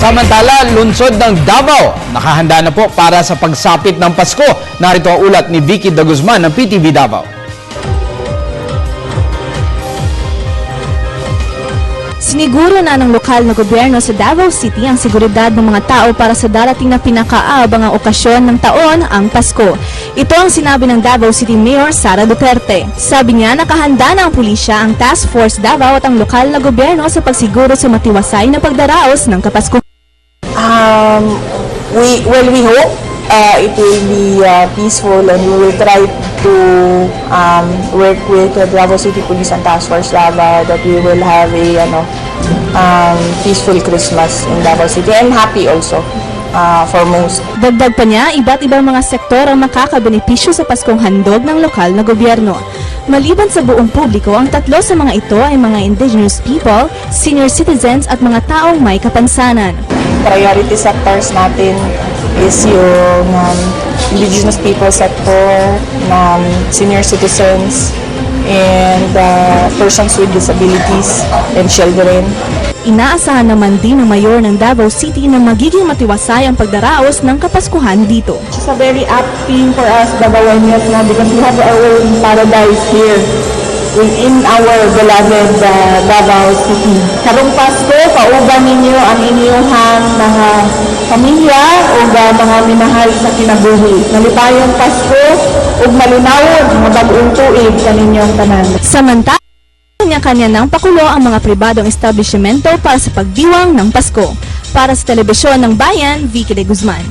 Samantala, lungsod ng Davao, nakahanda na po para sa pagsapit ng Pasko. Narito ang ulat ni Vicky De Guzman ng PTV Davao. Siniguro na ng lokal na gobyerno sa Davao City ang seguridad ng mga tao para sa darating na pinakaabangang okasyon ng taon, ang Pasko. Ito ang sinabi ng Davao City Mayor Sara Duterte. Sabi niya nakahanda na ang pulisya, ang Task Force Davao at ang lokal na gobyerno sa pagsiguro sa matiwasay na pagdaraos ng Kapaskuhan. Um, we well, we hope uh, it will be uh, peaceful, and we will try to um, work with the Davao City Police and Task Force Davao that we will have a ano, um, peaceful Christmas in Davao City. I'm happy also uh, for most. Dagdag pa niya, iba't ibang mga sektor ang makakabenepisyo sa Paskong handog ng lokal na gobyerno. Maliban sa buong publiko, ang tatlo sa mga ito ay mga indigenous people, senior citizens at mga taong may kapansanan. Priority sectors natin is yung um, indigenous people sector, um, senior citizens, and uh, persons with disabilities and children. Inaasahan naman din ng mayor ng Davao City na magiging matiwasay ang pagdaraos ng Kapaskuhan dito. It's a very appealing for us, Davaoenos, na because we have our own paradise here within our beloved uh, Davao City. Karong Pasko, kauban ninyo ang inyong mga pamilya o mga minahal sa kinabuhi. Nalipayong Pasko ug malunawon nga bag-ong tuig sa ninyong tanan. Samantala, kanya-kanya ng pakulo ang mga pribadong establishmento para sa pagdiwang ng Pasko. Para sa Telebisyon ng Bayan, Vicky de Guzman.